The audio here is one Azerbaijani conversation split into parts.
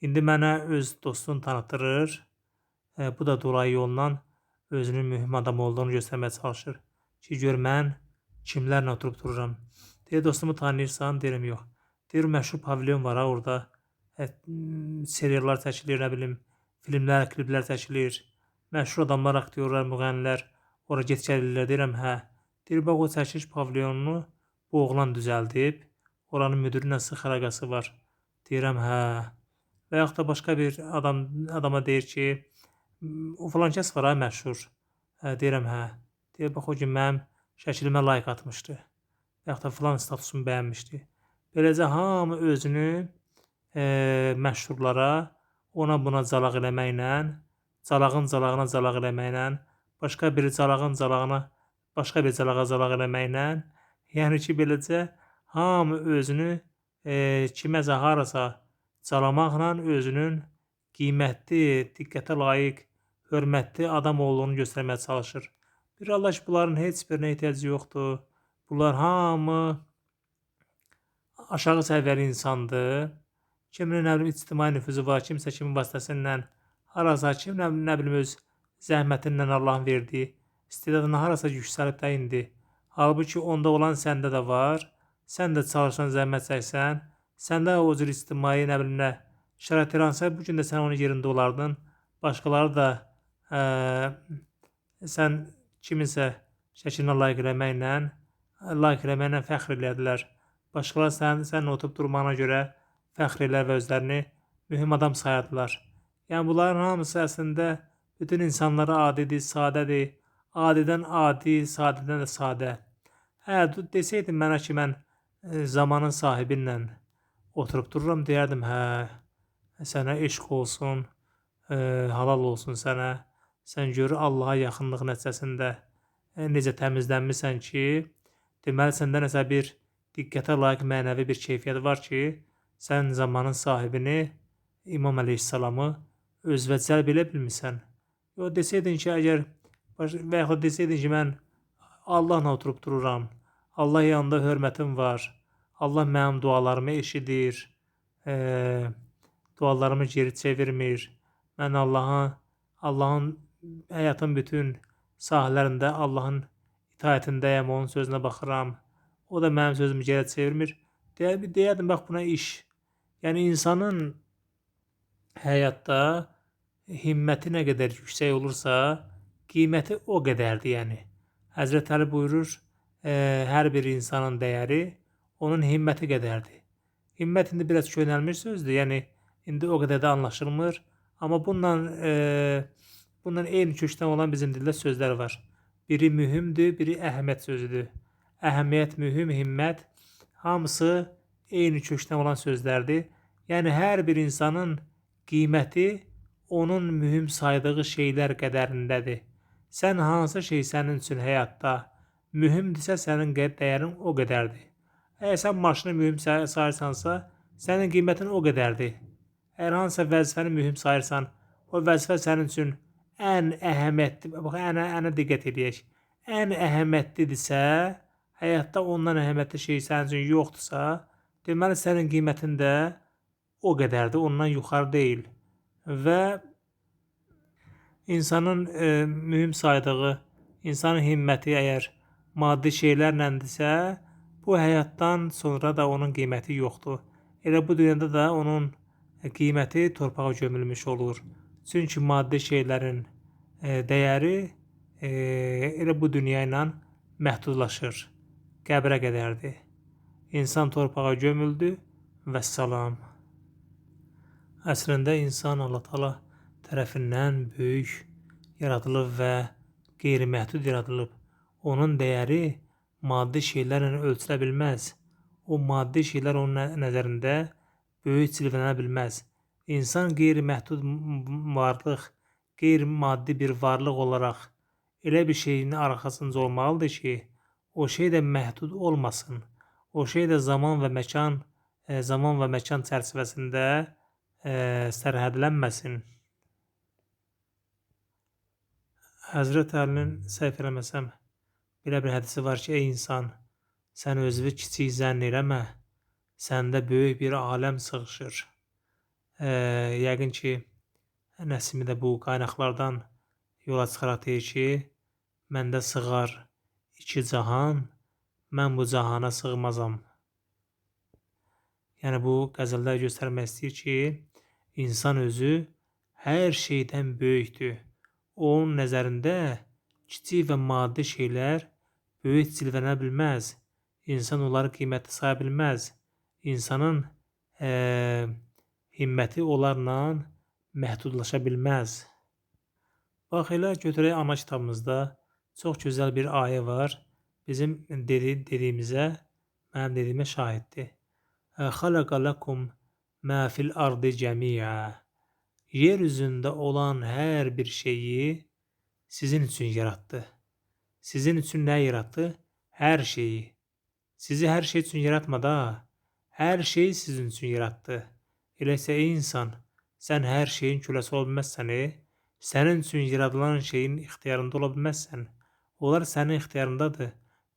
İndi mənə öz dostunu tanıtdırır. Eee, bu da dolayı yolla özünün mühüm adam olduğunu göstərməyə çalışır ki, gör mən kimlərlə oturub dururam. Deyir, dostumu tanıyırsan? Deyirəm, yox. Deyir, məşhur pavilyon var ha orada. M, seriallar çəkilir, nə bilim, filmlər, kliplər çəkilir. Məşhur adamlar, aktyorlar, müğənnilər ora get-gəl eləyirlər. Deyirəm, hə. Deyir, bax o çəkiliş pavilyonunu bu oğlan düzəldib. Oranın müdiri ilə sıx var. Deyirəm, hə. Və yaxud da başqa bir adam adama deyir ki, "M, o falan kəs var ha məşhur. Hə, deyirəm, hə. Deyir, bax o gün mənim şəklimə like atmışdı. Və yaxud da filan statusumu bəyənmişdi. Beləcə hamı özünü eee, məşhurlara ona buna calaq eləməklə, calağın calağına calaq eləməklə, başqa biri calağın calağına başqa bir calağa calaq eləməklə, yəni ki, beləcə hamı özünü eee, kiməsə harasa calamaqla özünün qiymətli, diqqətə layiq, hörmətli adam olduğunu göstərməyə çalışır. Bir Allah bunların heç birinə ehtiyacı yoxdur. Bunlar hamı aşağı səviyyəli insandır. Kimin nə bilim ictimai nüfuzu var, kimsə kimin vasitəsilə harasa kim nə, nə bilim öz zəhmətinlə Allahın verdiyi istedadına harasa yüksəlib də indi. Halbuki onda olan səndə də var. Sən də çalışsan, zəhmət çəksən, səndə o cür ictimai nə bilim nə şərait yaransa, bu gün də sən onun yerində olardın. Başqaları da eee, sən kiminsə şəklinə like eləməklə, like eləməklə fəxr elədilər. Başqaları sənin səninlə oturub durmağına görə fəxr elər və özlərini mühüm adam sayardılar. Yəni bunların hamısı əslində bütün insanlara adidir, sadədir. Adidən adi, sadədən də sadə. Hə, desəydin mənə ki, mən e, zamanın sahibinlə oturub dururam, deyərdim, hə, sənə eşq olsun, e, halal olsun sənə. Sən gör Allaha yaxınlıq nəticəsində e, necə təmizlənmisən ki, deməli səndə nəsə bir diqqətə layiq mənəvi bir keyfiyyət var ki, sən zamanın sahibini İmam Əleyhisselamı özünə cəlb edə bilmisən. Yox desəydin ki, əgər və yaxud desəydin ki, mən Allahla oturub dururam. Allah yanında hörmətim var. Allah mənim dualarımı eşidir. Eee, dualarımı geri çevirmir. Mən Allah'a Allahın həyatın bütün sahələrində Allahın itaətindəyəm, onun sözünə baxıram. O da mənim sözümü geri çevirmir. Deyə, deyərdim bax buna iş. Yəni insanın həyatda himməti nə qədər yüksək olursa, qiyməti o qədərdir, yəni. Həzrət Əli buyurur, e, hər bir insanın dəyəri onun himməti qədərdir. Himmət indi biraz köhnəlmiş sözdür, yəni indi o qədər də anlaşılmır. Amma bununla e, bununla eyni kökdən olan bizim dildə sözlər var. Biri mühümdür, biri əhəmiyyət sözüdür. Əhəmiyyət, mühüm, himmət hamısı eyni kökdən olan sözlərdir. Yəni hər bir insanın qiyməti onun mühüm saydığı şeylər qədərindədir. Sən hansı şey sənin üçün həyatda mühümdürsə, sənin dəyərin o qədərdir. Əgər sən maşını mühüm say- sayırsansa, sənin qiymətin o qədərdir. Əgər hansısa vəzifəni mühüm sayırsan, o vəzifə sənin üçün ən əhəmiyyətli, bax ənə ənə diqqət edək. Ən əhəmiyyətlidirsə, həyatda ondan əhəmiyyətli şey sənin üçün yoxdursa, deməli sənin qiymətin də o qədərdir, ondan yuxarı deyil. Və insanın e, mühüm saydığı, insanın himməti əgər maddi şeylərləndirsə, bu həyatdan sonra da onun qiyməti yoxdur. Elə bu dünyada da onun qiyməti torpağa gömülmüş olur. Çünki maddi şeylərin e, dəyəri e, elə bu dünya ilə məhdudlaşır. Qəbrə qədərdir. İnsan torpağa gömüldü və salam. Əslində insan Allah Taala tərəfindən böyük yaradılıb və qeyri-məhdud yaradılıb. Onun dəyəri maddi şeylərlə ölçülə bilməz. O maddi şeylər onun nə- nəzərində böyük cilvələnə bilməz. İnsan qeyri-məhdud varlıq, qeyri-maddi bir varlıq olaraq elə bir şeyin arxasınca olmalıdır ki, o şey də məhdud olmasın. O şey də zaman və məkan, e, zaman və məkan çərçivəsində e, sərhədlənməsin. Həzrət Əlinin səhv eləməsəm, belə bir hədisi var ki, ey insan, sən özünü kiçik zənn eləmə. Səndə böyük bir aləm sığışır. Eee, yəqin ki, Nəsimi də bu qaynaqlardan yola çıxaraq deyir ki, məndə sığar iki cahan, mən bu cahana sığmazam. Yəni bu qəzəldə göstərmək istəyir ki, insan özü hər şeydən böyükdür. Onun nəzərində kiçik və maddi şeylər böyük cilvələnə bilməz. İnsan onları qiymətli saya bilməz. İnsanın eee, himməti onlarla məhdudlaşa bilməz. Bax elə götürək ana kitabımızda çox gözəl bir ayə var. Bizim dedi, dediyimizə, mənim dediyimə şahiddir. Xalaqa lakum ma fil ardı cəmi'a. Yer üzündə olan hər bir şeyi sizin üçün yaratdı. Sizin üçün nə yaratdı? Hər şeyi. Sizi hər şey üçün yaratmadı ha. Hər şeyi sizin üçün yaratdı. Elə isə ey insan, sən hər şeyin köləsi ola bilməzsən. E? Sənin üçün yaradılan şeyin ixtiyarında ola bilməzsən. Onlar sənin ixtiyarındadır.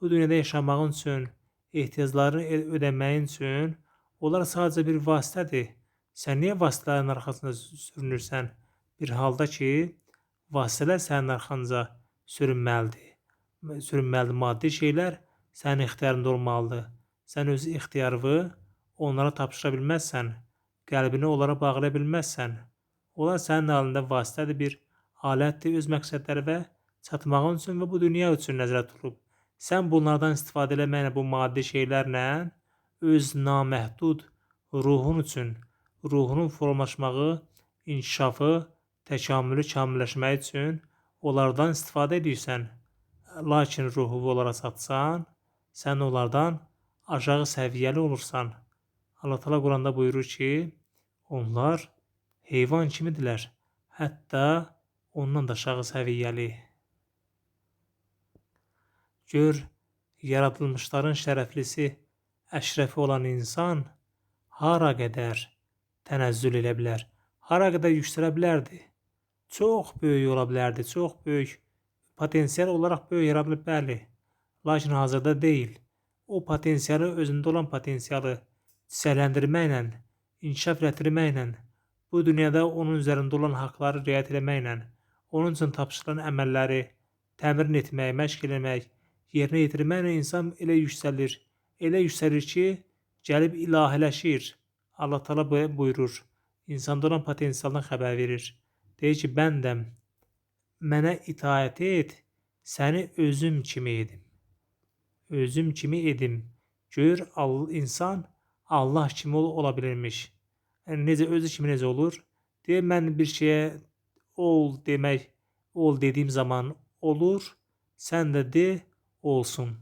Bu dünyada yaşamağın üçün, ehtiyaclarını ö- ödəməyin üçün onlar sadəcə bir vasitədir. Sən niyə vasitələrin arxasında sü- sürünürsən? Bir halda ki, vasitələr sənin arxanca sürünməlidir. Sürünməlidir maddi şeylər sənin ixtiyarında olmalıdır. Sən öz ixtiyarını onlara tapşıra bilməzsən. Qəlbini onlara bağlaya bilməzsən. Onlar sənin əlində vasitədir, bir alətdir öz məqsədlərinə çatmağın üçün və bu dünya üçün nəzərdə tutulub. Sən bunlardan istifadə eləməklə bu maddi şeylərlə öz naməhdud ruhun üçün, ruhunun formalaşmağı, inkişafı, təkamülü kamilləşməyi üçün onlardan istifadə edirsən. Lakin ruhu onlara satsan, sən onlardan aşağı səviyyəli olursan. Allah Teala Quranda buyurur ki, onlar heyvan kimidirlər. Hətta ondan da aşağı səviyyəli. Gör, yaradılmışların şərəflisi, əşrəfi olan insan hara qədər tənəzzül edə bilər, hara qədər yüksələ bilərdi. Çox böyük ola bilərdi, çox böyük potensial olaraq böyük yaradılıb bəli. Lakin hazırda deyil. O potensialı özündə olan potensialı çiçəkləndirməklə, inkişaf etdirməklə, bu dünyada onun üzərində olan haqqları riayət etməklə, onun üçün tapşırılan əməlləri təmrin etmək, məşq etmək, yerinə yetirməklə insan elə yüksəlir, elə yüksəlir ki, gəlib ilahiləşir. Allah Teala bu- buyurur. İnsanda olan potensialdan xəbər verir. Deyir ki, bəndəm, mənə itaət et, səni özüm kimi edim. Özüm kimi edim. Gör, insan Allah kimi ol, ola bilirmiş. Yəni necə özü kimi necə olur? Deyir mən bir şeyə ol demək, ol dediyim zaman olur. Sən də de olsun.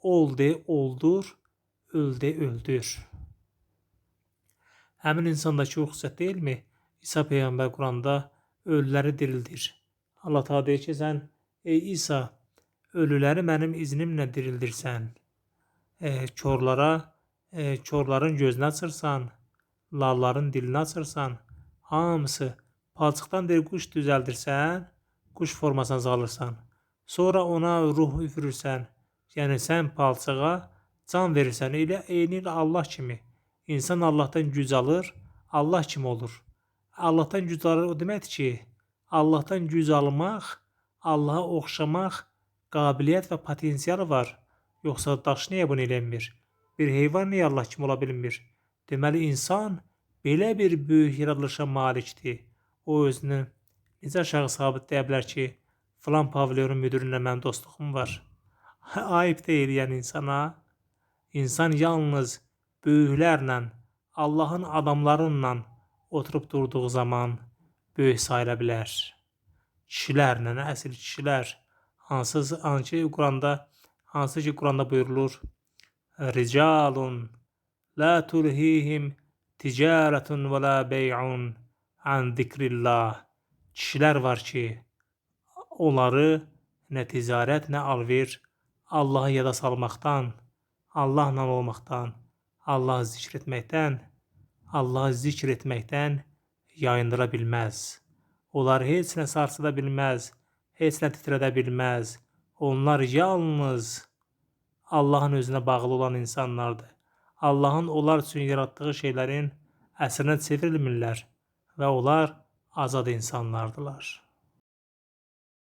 Ol de oldur, öl de öldür. Həmin insandakı o xüsusiyyət deyilmi? İsa peyğəmbər Quranda ölüləri dirildir. Allah Teala deyir ki, sən ey İsa, ölüləri mənim iznimlə dirildirsən. E, korlara, e, korların gözünü açırsan, lalların dilini açırsan, hamısı palçıqdan deyir quş düzəldirsən, quş formasına salırsan. Sonra ona ruh üfürürsən. Yəni sən palçığa can verirsən. Elə eyni Allah kimi. İnsan Allahdan güc alır, Allah kimi olur. Allahdan güc alır o deməkdir ki, Allahdan güc almaq, Allaha oxşamaq qabiliyyət və potensialı var. Yoxsa daş niyə bunu eləmir? Bir heyvan niyə Allah kimi ola bilmir? Deməli insan belə bir böyük yaradılışa malikdir. O özünü necə aşağı sabitləyə bilər ki, filan pavilyonun müdürünlə mənim dostluğum var. Ayıb deyil yəni insana. İnsan yalnız böyüklərlə, Allahın adamlarıyla oturub durduğu zaman böyük sayıla bilər. Kişilərlə, əsl kişilər, hansı hansı Quranda hansı ki Quranda buyurulur: Ricalun la tulhihim ticaretun və la bey'un an zikrillah. Kişilər var ki, onları nə ticarət, nə alver Allahı yada salmaqdan, Allahla olmaqdan, Allahı zikr etməkdən, Allahı zikr etməkdən yayındıra bilməz. Onlar heç nə sarsıda bilməz, heç nə titrədə bilməz. Onlar yalnız Allahın özünə bağlı olan insanlardır. Allahın onlar üçün yaratdığı şeylərin əsrinə çevrilmirlər və onlar azad insanlardılar.